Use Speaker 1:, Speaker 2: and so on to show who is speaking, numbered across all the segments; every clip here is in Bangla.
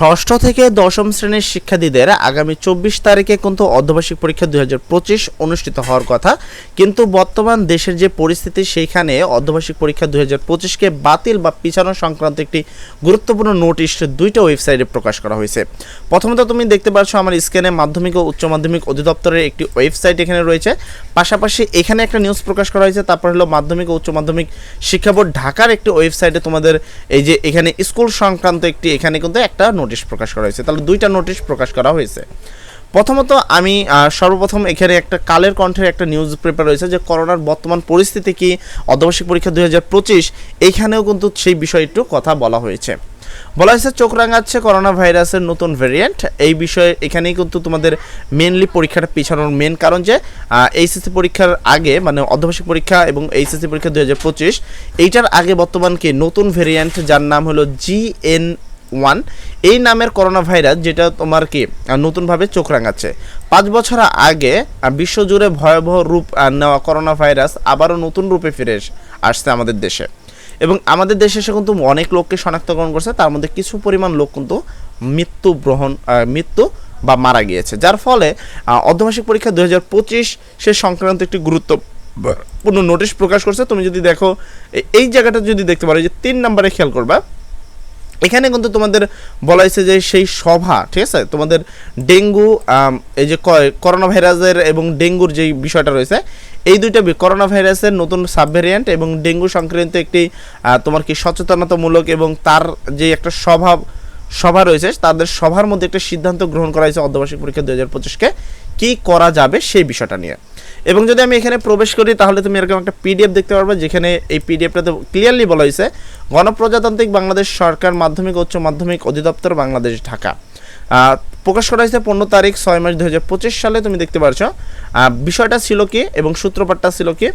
Speaker 1: ষষ্ঠ থেকে দশম শ্রেণির শিক্ষার্থীদের আগামী চব্বিশ তারিখে কিন্তু অর্ধবার্ষিক পরীক্ষা দুই হাজার পঁচিশ অনুষ্ঠিত হওয়ার কথা। কিন্তু বর্তমান দেশের যে পরিস্থিতি, সেইখানে অর্ধবার্ষিক পরীক্ষা দুই পঁচিশকে বাতিল বা পিছানো সংক্রান্ত একটি গুরুত্বপূর্ণ নোটিশ দুইটা ওয়েবসাইটে প্রকাশ করা হয়েছে। প্রথমত তুমি দেখতে পাচ্ছ, আমার স্ক্যানে মাধ্যমিক ও উচ্চ মাধ্যমিক অধিদপ্তরের একটি ওয়েবসাইট এখানে রয়েছে। পাশাপাশি এখানে একটা নিউজ প্রকাশ করা হয়েছে, তারপর হলো মাধ্যমিক ও উচ্চ মাধ্যমিক শিক্ষা বোর্ড ঢাকার একটি ওয়েবসাইটে তোমাদের এই যে এখানে স্কুল সংক্রান্ত একটি, এখানে কিন্তু একটা নোটিশ প্রকাশ করা হয়েছে। তাহলে দুইটা নোটিশ প্রকাশ করা হয়েছে। প্রথমত আমি সর্বপ্রথম এখানে একটা কালের কণ্ঠের একটা নিউজ পেপার রয়েছে যে করোনার বর্তমান পরিস্থিতি কি? অর্ধবার্ষিক পরীক্ষা দুই হাজার পঁচিশ, এইখানেও কিন্তু সেই বিষয়ে একটু কথা বলা হয়েছে। বলা হয়েছে চোখ রাঙাচ্ছে করোনা ভাইরাসের নতুন ভেরিয়েন্ট এই বিষয়ে এখানেই কিন্তু তোমাদের মেনলি পরীক্ষাটা পিছানোর মেন কারণ যে এইচএসসি পরীক্ষার আগে মানে অর্ধবার্ষিক পরীক্ষা এবং এইচএসসি পরীক্ষা দুই হাজার পঁচিশ, এইটার আগে বর্তমান কি নতুন ভেরিয়েন্ট যার নাম হলো জিএন ওয়ান, এই নামের করোনা ভাইরাস যেটা তোমার কি নতুনভাবে চোখ রাঙাচ্ছে। পাঁচ বছর আগে বিশ্বজুড়ে ভয়াবহ রূপ নেওয়া করোনা ভাইরাস আবারও নতুন রূপে ফিরে আসছে আমাদের দেশে। এবং আমাদের দেশে এসে কিন্তু অনেক লোককে শনাক্তকরণ করছে, তার মধ্যে কিছু পরিমাণ লোক কিন্তু মৃত্যু গ্রহণ মৃত্যু বা মারা গিয়েছে। যার ফলে অর্ধমাসিক পরীক্ষা দু হাজার পঁচিশ সে সংক্রান্ত একটি গুরুত্বপূর্ণ নোটিশ প্রকাশ করছে। তুমি যদি দেখো এই জায়গাটা যদি দেখতে পারো যে তিন নম্বরে খেয়াল করবা এখানে কিন্তু তোমাদের বলা হয়েছে যে সেই সভা, ঠিক আছে? তোমাদের ডেঙ্গু এই যে করোনা ভাইরাসের এবং ডেঙ্গুর যে বিষয়টা রয়েছে, এই দুইটা করোনা ভাইরাসের নতুন সাবভেরিয়েন্ট এবং ডেঙ্গু সংক্রান্ত একটি তোমার কি সচেতনতামূলক এবং তার যে একটা স্বভাব সভা রয়েছে, তাদের সভার মধ্যে একটা সিদ্ধান্ত গ্রহণ করা হয়েছে অর্ধবার্ষিক পরীক্ষা দু হাজার পঁচিশকে কী। করা যাবে সেই বিষয়টা নিয়ে। এবং যদি আমি এখানে প্রবেশ করি, তাহলে তুমি এরকম একটা পিডিএফ দেখতে পারবে, যেখানে এই পিডিএফটাতে ক্লিয়ারলি বলা হয়েছে, গণপ্রজাতান্ত্রিক বাংলাদেশ সরকার মাধ্যমিক উচ্চ মাধ্যমিক অধিদপ্তর বাংলাদেশ, ঢাকা। প্রকাশ করা হয়েছে পনেরো তারিখ, ছয় মাস দু হাজার পঁচিশ সালে, তুমি দেখতে পারছ। বিষয়টা ছিল কি এবং সূত্রপাতটা ছিল কি?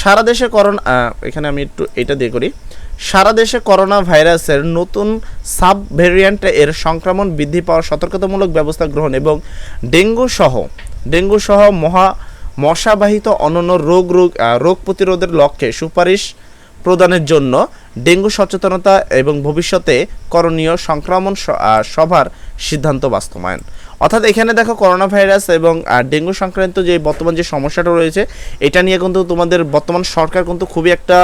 Speaker 1: সারা দেশে করোনা এখানে আমি একটু এটা দিয়ে করি। সারা দেশে করোনা ভাইরাসের নতুন সাব ভেরিয়েন্ট এর সংক্রমণ বৃদ্ধি পাওয়ার সতর্কতামূলক ব্যবস্থা গ্রহণ এবং ডেঙ্গু সহ ডেঙ্গু সহ মহা মশাবাহিত অন্যান্য রোগ রোগ রোগ প্রতিরোধের লক্ষ্যে সুপারিশ প্রদানের জন্য ডেঙ্গু সচেতনতা এবং ভবিষ্যতে করণীয় সংক্রমণ সভার সিদ্ধান্ত বাস্তবায়ন। অর্থাৎ এখানে দেখো করোনা ভাইরাস এবং ডেঙ্গু সংক্রান্ত যে বর্তমান যে সমস্যাটা রয়েছে, এটা নিয়ে কিন্তু তোমাদের বর্তমান সরকার কিন্তু খুবই একটা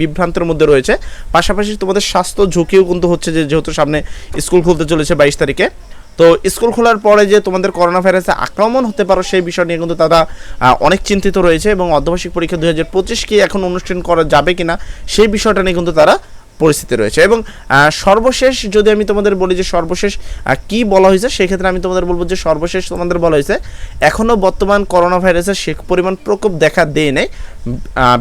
Speaker 1: বিভ্রান্তের মধ্যে রয়েছে। পাশাপাশি তোমাদের স্বাস্থ্য ঝুঁকিও কিন্তু হচ্ছে যে, যেহেতু সামনে স্কুল খুলতে চলেছে বাইশ তারিখে। তো স্কুল খোলার পরে যে তোমাদের করোনা ভাইরাসে আক্রমণ হতে পারো, সেই বিষয় নিয়ে কিন্তু তারা অনেক চিন্তিত রয়েছে এবং অর্ধবার্ষিক পরীক্ষা দুই হাজার পঁচিশ কি এখন অনুষ্ঠান করা যাবে কিনা, সেই বিষয়টা নিয়ে কিন্তু তারা পরিস্থিতি রয়েছে। এবং সর্বশেষ যদি আমি তোমাদের বলি যে সর্বশেষ কি বলা হয়েছে, সেক্ষেত্রে আমি তোমাদের বলব যে সর্বশেষ তোমাদের বলা হয়েছে এখনও বর্তমান করোনা ভাইরাসের সে পরিমাণ প্রকোপ দেখা দেয় নেই।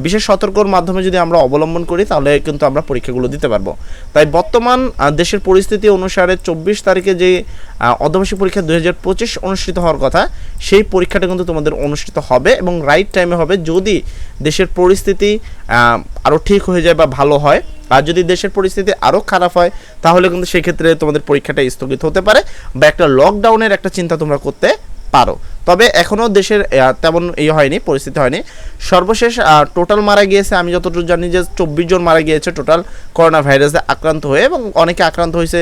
Speaker 1: বিশেষ সতর্কর মাধ্যমে যদি আমরা অবলম্বন করি, তাহলে কিন্তু আমরা পরীক্ষাগুলো দিতে পারব। তাই বর্তমান দেশের পরিস্থিতি অনুসারে চব্বিশ তারিখে যে অর্ধবার্ষিক পরীক্ষা দুই হাজার পঁচিশ অনুষ্ঠিত হওয়ার কথা, সেই পরীক্ষাটা কিন্তু তোমাদের অনুষ্ঠিত হবে এবং রাইট টাইমে হবে যদি দেশের পরিস্থিতি আরও ঠিক হয়ে যায় বা ভালো হয়। আর যদি দেশের পরিস্থিতি আরও খারাপ হয়, তাহলে কিন্তু সেক্ষেত্রে তোমাদের পরীক্ষাটা স্থগিত হতে পারে বা একটা লকডাউনের একটা চিন্তা তোমরা করতে পারো। তবে এখনও দেশের তেমন ইয়ে হয়নি, পরিস্থিতি হয়নি। সর্বশেষ টোটাল মারা গিয়েছে, আমি যতটুকু জানি যে চব্বিশ জন মারা গিয়েছে টোটাল করোনা ভাইরাসে আক্রান্ত হয়ে এবং অনেকে আক্রান্ত হয়েছে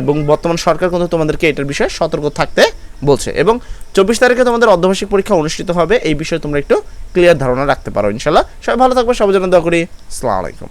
Speaker 1: এবং বর্তমান সরকার কিন্তু তোমাদেরকে এটার বিষয়ে সতর্ক থাকতে বলছে। এবং চব্বিশ তারিখে তোমাদের অর্ধবার্ষিক পরীক্ষা অনুষ্ঠিত হবে, এই বিষয়ে তোমরা একটু ক্লিয়ার ধারণা রাখতে পারো ইনশাল্লাহ সবাই ভালো থাকবে সবাই জন্য দোয়া করি। আসসালামু আলাইকুম।